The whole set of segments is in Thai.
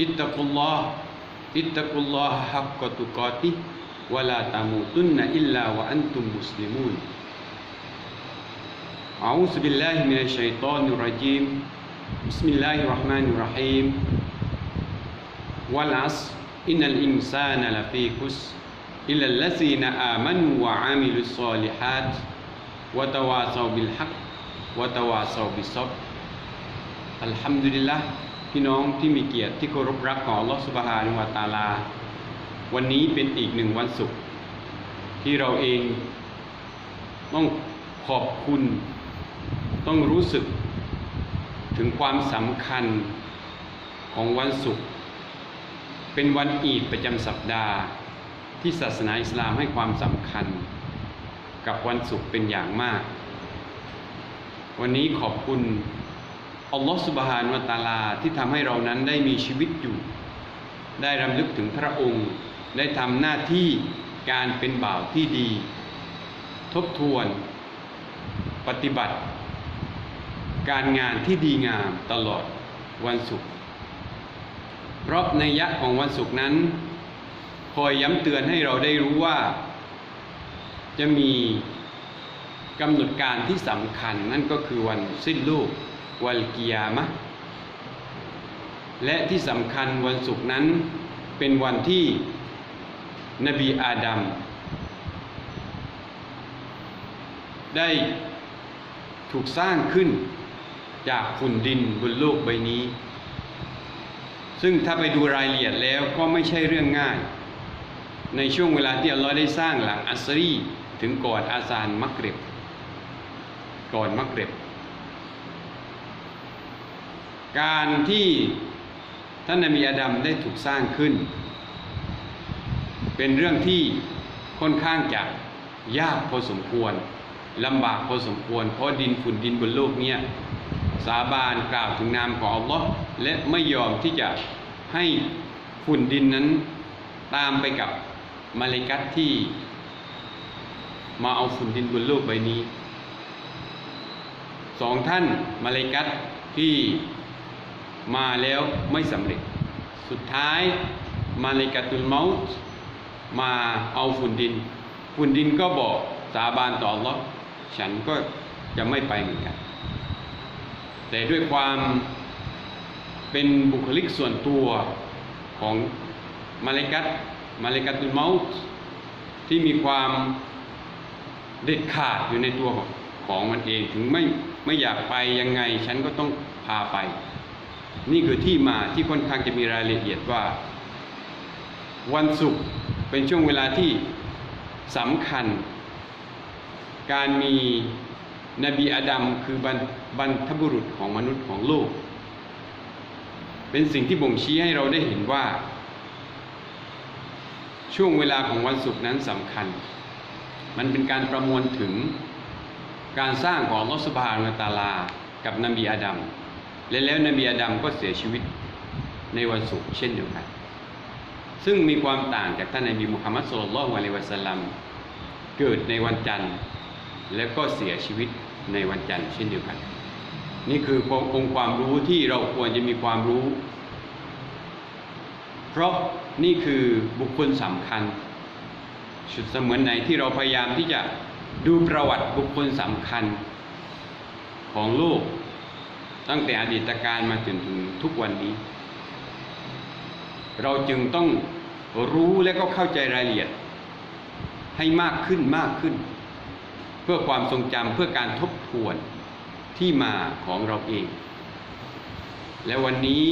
اتقوا الله اتقوا الله حق تقاته ولا تموتن إلا وأنتم مسلمون. أعوذ بالله من الشيطان الرجيم. بسم الله الرحمن الرحيم. والعصر. إن الإنسان لفي خسر. إلا الذين آمنوا وعملوا الصالحات وتواصوا بالحق وتواصوا بالصبر. الحمد لله พี่น้องที่มีเกียรติที่เคารพรักของลอสุบฮานุวะตาลา วันนี้เป็นอีกหนึ่งวันศุกร์ที่เราเองต้องขอบคุณ ต้องรู้สึกถึงความสำคัญของวันศุกร์เป็นวันอีดประจำสัปดาห์ ที่ศาสนาอิสลามให้ความสำคัญ กับวันศุกร์เป็นอย่างมาก วันนี้ขอบคุณ อัลลอฮฺสุบฮานวะตาลาที่ทำให้เรานั้นได้มีชีวิตอยู่ ได้รำลึกถึงพระองค์ ได้ทำหน้าที่การเป็นบ่าวที่ดี ทบทวน ปฏิบัติ การงานที่ดีงามตลอดวันศุกร์เพราะในยะของวันศุกร์นั้น คอยย้ำเตือนให้เราได้รู้ว่า จะมีกำหนดการที่สำคัญนั่นก็คือวันสิ้นโลก วันกิยามะและที่สำคัญวันศุกร์นั้นเป็นวันที่นบีอาดัมได้ถูกสร้างขึ้นจากฝุ่นดินบนโลกใบนี้ ซึ่งถ้าไปดูรายละเอียดแล้วก็ไม่ใช่เรื่องง่าย ในช่วงเวลาที่อัลลอฮ์ได้สร้างหลังอัสรีถึงก่อนอาซานมักเร็บ ก่อนมักเร็บ การที่ท่านนบีอาดัมได้ถูกสร้างขึ้น เป็นเรื่องที่ค่อนข้างจะยากพอสมควรลำบากพอสมควร เพราะดินฝุ่นดินบนโลกเนี้ยสาบานกล่าวถึงนามของอัลลอฮ์และไม่ยอมที่จะให้ฝุ่นดินนั้นตามไปกับมาเลกัตที่ มาเอาฝุ่นดินบนโลกใบนี้สองท่านมาเลกัตที่ มาแล้วไม่สำเร็จ สุดท้ายมาเลกาตุลเมาส์มาเอาฝุ่นดิน ฝุ่นดินก็บอกสาบานต่ออัลลอฉันก็จะไม่ไปเหมือนกัน แต่ด้วยความเป็นบุคลิกส่วนตัวของมาเลกัตมาเลกาตุลเมาส์ที่มีความเด็ดขาดอยู่ในตัวของมันเองถึงไม่ไม่อยากไปยังไง ฉันก็ต้องพาไป นี่คือที่มาที่ค่อนข้างจะมีรายละเอียดว่า วันศุกร์เป็นช่วงเวลาที่สำคัญ การมีนบีอาดัมคือบรรบรรทบุรุษของมนุษย์ของโลก เป็นสิ่งที่บ่งชี้ให้เราได้เห็นว่า ช่วงเวลาของวันศุกร์นั้นสำคัญ มันเป็นการประมวลถึงการสร้างของลอสบานตาลา กับนบีอาดัม และแล้วนบีอาดัมก็เสียชีวิตในวันศุกร์เช่นเดียวกัน ซึ่งมีความต่างจากท่านนบีมุฮัมมัดสุลลัลวะลัยวะสัลลัมเกิดในวันจันทร์ แล้วก็เสียชีวิตในวันจันทร์เช่นเดียวกัน นี่คือองค์ความรู้ที่เราควรจะมีความรู้ เพราะนี่คือบุคคลสำคัญชุดเสมือนไหนที่เราพยายามที่จะดูประวัติบุคคลสำคัญของโลก ตั้งแต่อดีตการมาจนถึงทุกวันนี้ เราจึงต้องรู้และก็เข้าใจรายละเอียด ให้มากขึ้นมากขึ้น เพื่อความทรงจำเพื่อการทบทวนที่มาของเราเอง และวันนี้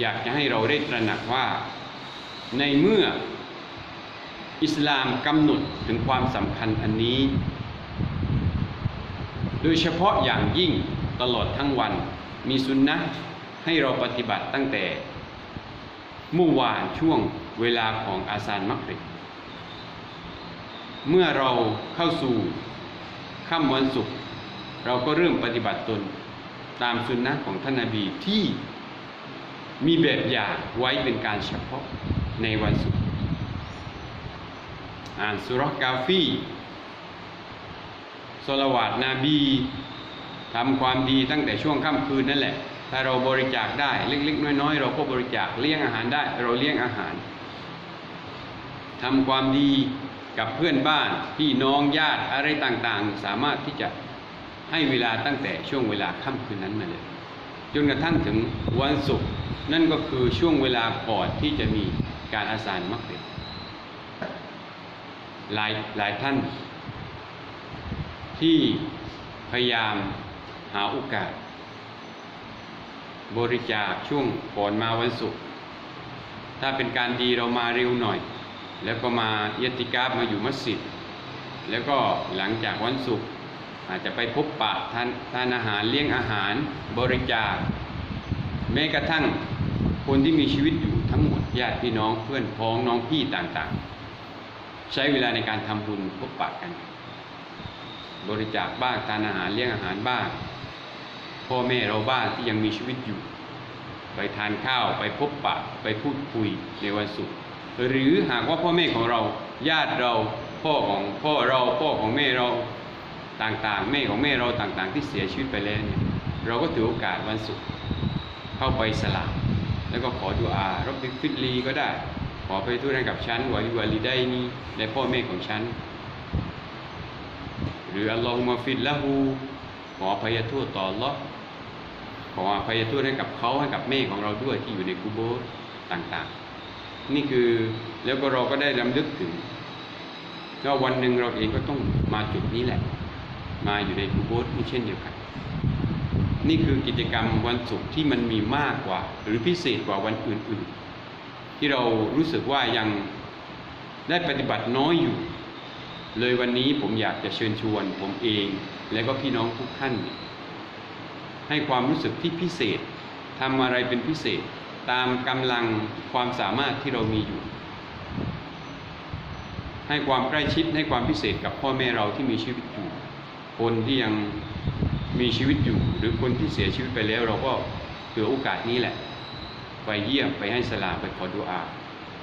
อยากจะให้เราได้ตระหนักว่า ในเมื่ออิสลามกำหนดถึงความสำคัญอันนี้ โดยเฉพาะอย่างยิ่ง ตลอดทั้งวัน มีสุนนะให้เราปฏิบัติตั้งแต่เมื่อวานช่วงเวลาของอาซานมักริบเมื่อเราเข้าสู่ค่ำวันศุกร์เราก็เริ่มปฏิบัติตนตามสุนนะของท่านนาบีที่มีแบบอย่างไว้เป็นการเฉพาะในวันศุกร์อ่านสุรกาฟีสลวาดนาบี ทำความดีตั้งแต่ช่วงค่ำคืนนั่นแหละ ถ้าเราบริจาคได้เล็กๆ น้อยๆ เราก็บริจาคเลี้ยงอาหารได้ เราเลี้ยงอาหารทำความดีกับเพื่อนบ้าน พี่น้องญาติอะไรต่างๆ สามารถที่จะให้เวลาตั้งแต่ช่วงเวลาค่ำคืนนั้นมาเลย จนกระทั่งถึงวันศุกร์นั่นก็คือช่วงเวลาก่อนที่จะมีการอาสานมักเร็หลายหลายท่านที่พยายาม หาโอกาส บริจาคช่วงก่อนมาวันศุกร์ถ้าเป็นการดีเรามาเร็วหน่อย แล้วก็มาเยติกาบมาอยู่มัสยิดแล้วก็หลังจากวันศุกร์อาจจะไปพบปะทานทานอาหารเลี้ยงอาหารบริจาค แม้กระทั่งคนที่มีชีวิตอยู่ทั้งหมดญาติพี่น้องเพื่อนพ้องน้องพี่ต่างๆ ใช้เวลาในการทำบุญพบปะกัน บริจาคบ้างทานอาหารเลี้ยงอาหารบ้าง พ่อแม่เราบ้างที่ยังมีชีวิตอยู่ ไปทานข้าวไปพบปะไปพูดคุยในวันศุกร์หรือหากว่าพ่อแม่ของเราญาติเราพ่อของพ่อเราพ่อของแม่เราต่างๆ แม่ของแม่เราต่างๆ ที่เสียชีวิตไปแล้วเนี่ยเราก็ถือโอกาสวันศุกร์เข้าไปสลาแล้วก็ขอดุอารับบิฟิตลีก็ได้ ขอไปทุนให้กับฉันวาลิวาลิได้นี่และพ่อแม่ของฉันหรืออัลลอฮุมะฟิดละหูขออภัยโทษต่ออัลลอ ขออภัยโทษให้กับเขาให้กับแม่ของเราด้วยที่อยู่ในกุโบสต่างๆ นี่คือแล้วก็เราก็ได้รำลึกถึงว่าวันหนึ่งเราเองก็ต้องมาจุดนี้แหละ มาอยู่ในกุโบสนี่เช่นเดียวกัน นี่คือกิจกรรมวันศุกร์ที่มันมีมากกว่า หรือพิเศษกว่าวันอื่นๆ ที่เรารู้สึกว่ายังได้ปฏิบัติน้อยอยู่ เลยวันนี้ผมอยากจะเชิญชวนผมเอง และก็พี่น้องทุกท่าน ให้ความรู้สึกที่พิเศษทำอะไรเป็นพิเศษตามกำลังความสามารถที่เรามีอยู่ ให้ความใกล้ชิดให้ความพิเศษกับพ่อแม่เราที่มีชีวิตอยู่ คนที่ยังมีชีวิตอยู่ หรือคนที่เสียชีวิตไปแล้ว เราก็ถือโอกาสนี้แหละ ไปเยี่ยมไปให้สลามไปขอดุอา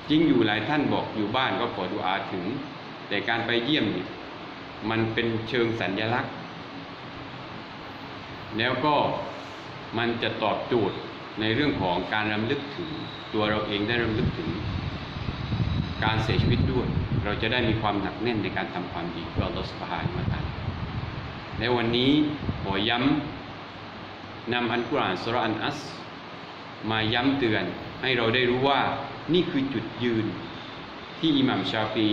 จริงอยู่หลายท่านบอกอยู่บ้านก็ขอดุอาถึง แต่การไปเยี่ยมนี่มันเป็นเชิงสัญญลักษณ์ แล้วก็มันจะตอบโจทย์ในเรื่องของการรำลึกถึงตัวเราเองได้รำลึกถึง การเสียชีวิตด้วย เราจะได้มีความหนักแน่นในการทำความดีเพื่อลลอฮฺสุบฮานะฮูวะตะอาลาในวันนี้ขอย้ำนำอันกุรอานสุรอันอัส มาย้ำเตือนให้เราได้รู้ว่านี่คือจุดยืนที่อิหมัมชาฟี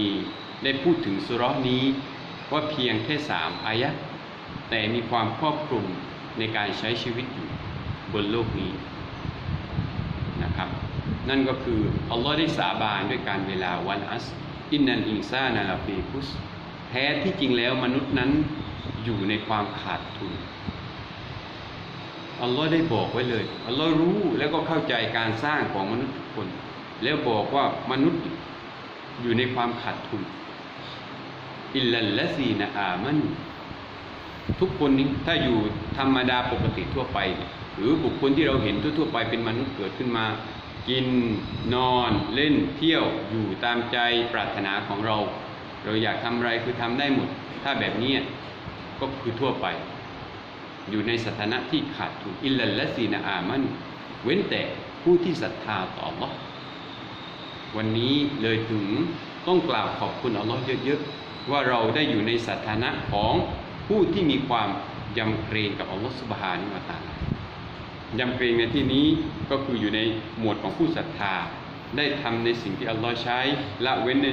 ได้พูดถึงสุรานี้ว่าเพียงแค่สามอายะแต่มีความครอบคลุม ในการใช้ชีวิตอยู่บนโลกนี้นะครับ นั่นก็คืออัลลอฮ์ได้สาบานด้วยการเวลาวันอัสอินนันอิงซานาลาฟีคุสแท้ที่จริงแล้วมนุษย์นั้นอยู่ในความขาดทุนอัลลอฮ์ได้บอกไว้เลยอัลลอฮ์รู้แล้วก็เข้าใจการสร้างของมนุษย์ทุกคน แล้วบอกว่ามนุษย์อยู่ในความขาดทุนอิลลัลละซีนะอามัน ทุกคนนี้ถ้าอยู่ธรรมดาปกติทั่วไป หรือบุคคลที่เราเห็นทั่วๆไปเป็นมนุษย์เกิดขึ้นมา กินนอนเล่นเที่ยวอยู่ตามใจปรารถนาของเรา เราอยากทำอะไรคือทำได้หมด ถ้าแบบนี้ก็คือทั่วไป อยู่ในสถานะที่ขาดทุนอิลลัลซีนะอามัน เว้นแต่ผู้ที่ศรัทธาต่อ Allah วันนี้เลยถึงต้องกล่าวขอบคุณอัลลอฮ์เยอะๆว่าเราได้อยู่ในสถานะของ ผู้ที่มีความยำเกรงกับอัลลอฮ์สุบฮานิวะตาลยำเกรงในที่นี้ก็คืออยู่ในหมวดของผู้ศรัทธา ได้ทำในสิ่งที่อัลลอฮ์ใช้ละเว้นใน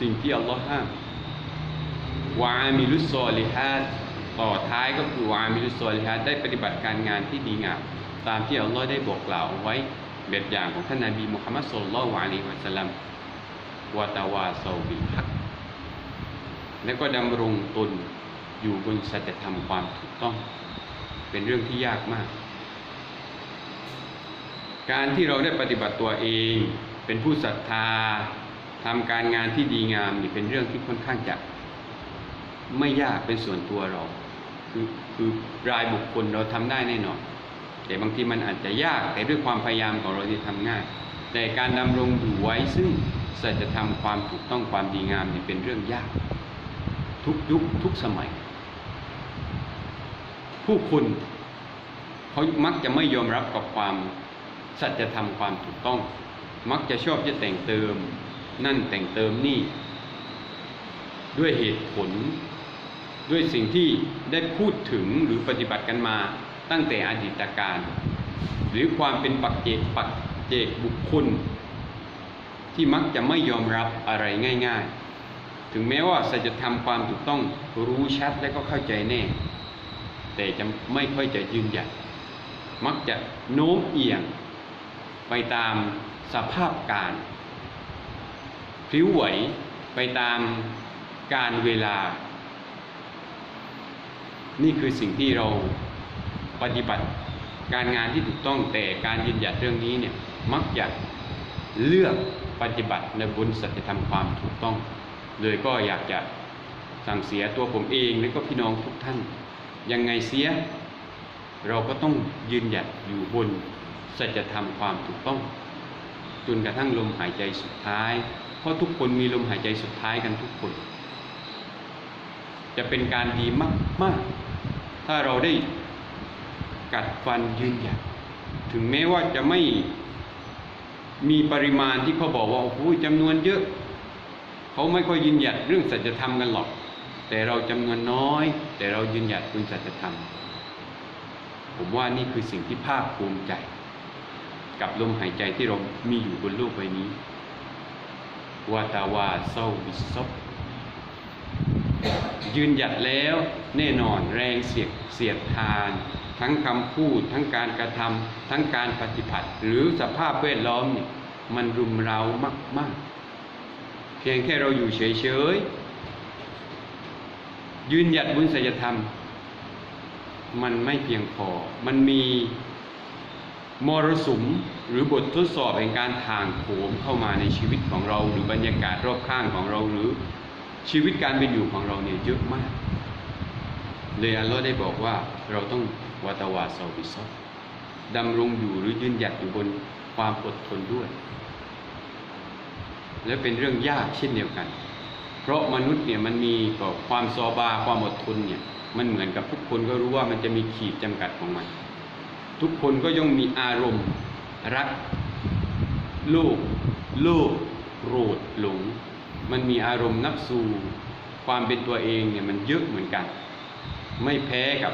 สิ่งที่อัลลอฮ์ห้ามวามิลุสซอลิฮัดต่อท้ายก็คือวามิลุสซอลิฮัดได้ปฏิบัติการงานที่ดีงามตามที่อัลลอฮ์ได้บอกกล่าวไว้แบบอย่างของท่านนาบีมุฮัมมัดสุลลัลวะอะลัยฮิวะสัลลัมวะตาวาซาบิฮักและก็ดำรงตน อยู่บนสัจธรรมความถูกต้อง เป็นเรื่องที่ยากมาก การที่เราได้ปฏิบัติตัวเองเป็นผู้ศรัทธาทำการงานที่ดีงามนี่เป็นเรื่องที่ค่อนข้างจะไม่ยากเป็นส่วนตัวเรา คือคือรายบุคคลเราทำได้แน่นอนแต่บางทีมันอาจจะยากแต่ด้วยความพยายามของเราที่ทำง่าย แต่การดำรงอยู่ไว้ซึ่งสัจธรรมความถูกต้องความดีงามนี่เป็นเรื่องยาก ทุกยุคทุกสมัย ผู้คนเขามักจะไม่ยอมรับกับความสัจธรรมความถูกต้อง มักจะชอบจะแต่งเติม นั่นแต่งเติมนี่ ด้วยเหตุผล ด้วยสิ่งที่ได้พูดถึงหรือปฏิบัติกันมาตั้งแต่อดีตการ หรือความเป็นปักเจกปักเจกบุคคล ที่มักจะไม่ยอมรับอะไรง่าย ๆ ถึงแม้ว่าสัจธรรมความถูกต้องรู้ชัดและก็เข้าใจแน่ แต่จะไม่ค่อยจะยืนหยัด มักจะโน้มเอียง ไปตามสภาพการพลิ้วไหวไปตามการเวลา นี่คือสิ่งที่เราปฏิบัติการงานที่ถูกต้องแต่การยืนหยัดเรื่องนี้เนี่ยมักจะเลือกปฏิบัติในบนสัจธรรมความถูกต้อง เลยก็อยากจะสั่งเสียตัวผมเองและก็พี่น้องทุกท่าน ยังไงเสีย เราก็ต้องยืนหยัดอยู่บนสัจธรรมความถูกต้อง จนกระทั่งลมหายใจสุดท้าย เพราะทุกคนมีลมหายใจสุดท้ายกันทุกคน จะเป็นการดีมากมากๆถ้าเราได้กัดฟันยืนหยัด ถึงแม้ว่าจะไม่มีปริมาณที่เขาบอกว่าโอ้โหจำนวนเยอะ เขาไม่ค่อยยืนหยัดเรื่องสัจธรรมกันหรอก แต่เราจำนวนน้อย แต่เรายืนหยัดบนสัจธรรม ผมว่านี่คือสิ่งที่ภาคภูมิใจ กับลมหายใจที่เรามีอยู่บนโลกใบนี้วาตาวาเศร้าวิศบยืนหยัดแล้วแน่นอนแรงเสียดเสียดทาน ทั้งคำพูด ทั้งการกระทำทั้งการปฏิบัติ หรือสภาพแวดล้อมนี่มันรุมเรามาก ๆ เพียงแค่เราอยู่เฉย ๆ ยืนหยัดบนศีลธรรม มันไม่เพียงพอ มันมีมรสุมหรือบททดสอบแห่งการทางโถมเข้ามาในชีวิตของเรา หรือบรรยากาศรอบข้างของเราหรือชีวิตการเป็นอยู่ของเราเนี่ยเยอะมาก เลยอัลลอฮ์ได้บอกว่าเราต้องวัตวาซาบิซอดำรงอยู่หรือยืนหยัดอยู่บนความอดทนด้วย และเป็นเรื่องยากเช่นเดียวกัน ราะมนุษย์เนี่ยมันมีความซอบาความอดทนเนี่ยมันเหมือนกับทุกคนก็รู้ว่ามันจะมีขีดจำกัดของมัน ทุกคนก็ย่อมมีอารมณ์ รักโลภโลภโกรธหลง มันมีอารมณ์นับสูความเป็นตัวเองเนี่ยมันเยอะเหมือนกัน ไม่แพ้กับ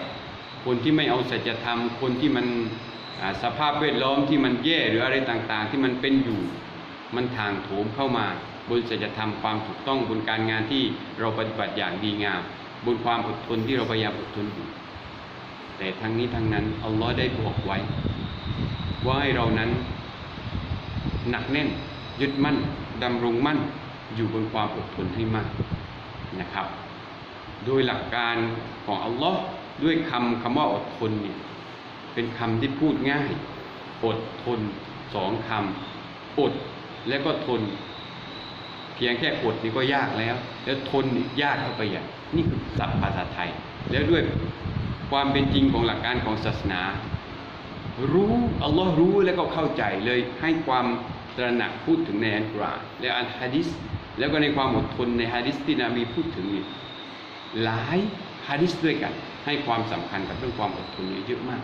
คนที่ไม่เอาสัจธรรม คนที่มันสภาพแวดล้อมที่มันแย่หรืออะไรต่างๆ ที่มันเป็นอยู่ มันทางโถมเข้ามา บนสัจธรรมความถูกต้องบนการงานที่เราปฏิบัติอย่างดีงามบนความอดทนที่เราพยายามอดทนอยู่แต่ทั้งนี้ทั้งนั้นอัลลอฮ์ได้บอกไว้ ว่าให้เรานั้น หนักแน่น ยึดมั่นดำรงมั่น อยู่บนความอดทนให้มากนะครับ โดยหลักการของอัลลอฮ์ด้วยคำคำว่าอดทนเนี่ยเป็นคำที่พูดง่าย อดทนสองคำอดและก็ทน เพียงแค่อดนี่ก็ยากแล้ว แล้วทนยากเข้าไปอย่างนี่คือศัพท์ภาษาไทย แล้วด้วยความเป็นจริงของหลักการของศาสนา รู้อัลลอฮ์รู้แล้วก็เข้าใจเลยให้ความตระหนักพูดถึงในอัลกุรอานและอัลฮะดิษแล้วก็ในความอดทนในฮะดิษที่นบีพูดถึงนี่หลายฮะดิษด้วยกัน ให้ความสำคัญกับเรื่องความอดทนเยอะมาก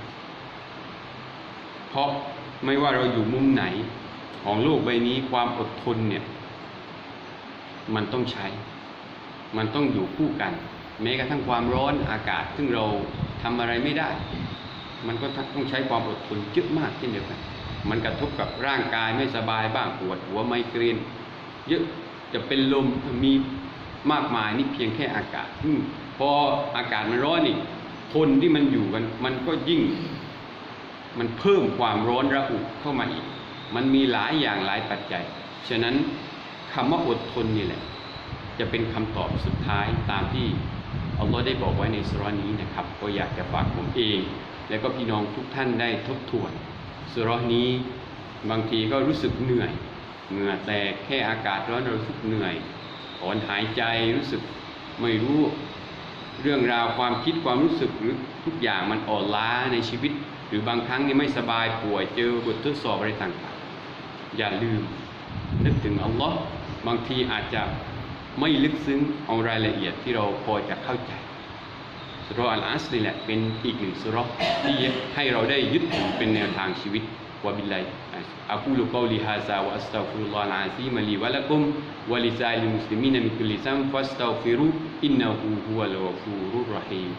เพราะไม่ว่าเราอยู่มุมไหนของโลกใบนี้ความอดทนเนี่ย มันต้องใช้ มันต้องอยู่คู่กัน แม้กระทั่งความร้อนอากาศ ซึ่งเราทำอะไรไม่ได้ มันก็ต้องใช้ความอดทนเยอะมากเช่นเดียวกัน มันกระทบกับร่างกายไม่สบายบ้างปวดหัวไมเกรนเยอะจะเป็นลมมีมากมายนี่เพียงแค่อากาศอพออากาศมันร้อนนี่คนที่มันอยู่กันมันก็ยิ่ง มันเพิ่มความร้อนระอุเข้ามาอีก มันมีหลายอย่างหลายปัจจัย ฉะนั้น คำว่าอดทนนี่แหละ จะเป็นคำตอบสุดท้ายตามที่อัลลอฮ์ได้บอกไว้ในสุรานี้นะครับ ก็อยากจะฝากผมเอง และก็พี่น้องทุกท่านได้ทบทวนสุรานี้บางทีก็รู้สึกเหนื่อย เหงื่อแตกแค่อากาศร้อนเรารู้สึกเหนื่อยถอนหายใจรู้สึกไม่รู้เรื่องราวความคิดความรู้สึกหรือทุกอย่างมันอ่อนล้าในชีวิต หรือบางครั้งนี่ไม่สบายป่วยเจอบททดสอบอะไรต่างๆอย่าลืมนึกถึงอัลลอฮ์ บางทีอาจจะไม่ลึกซึ้งเอารายละเอียดที่เราพอจะเข้าใจสุรอัลอาสนี่แหละเป็นอีกหนึ่งสุรที่ให้เราได้ยึดถือเป็นแนวทางชีวิตวะบิลไลอักูลุกอลิฮาซา wa astaghfirullah al-azim li wa lakum wa li sa'il muslimina min kulli dhanb fastaghfiru innahu huwal ghafurur rahim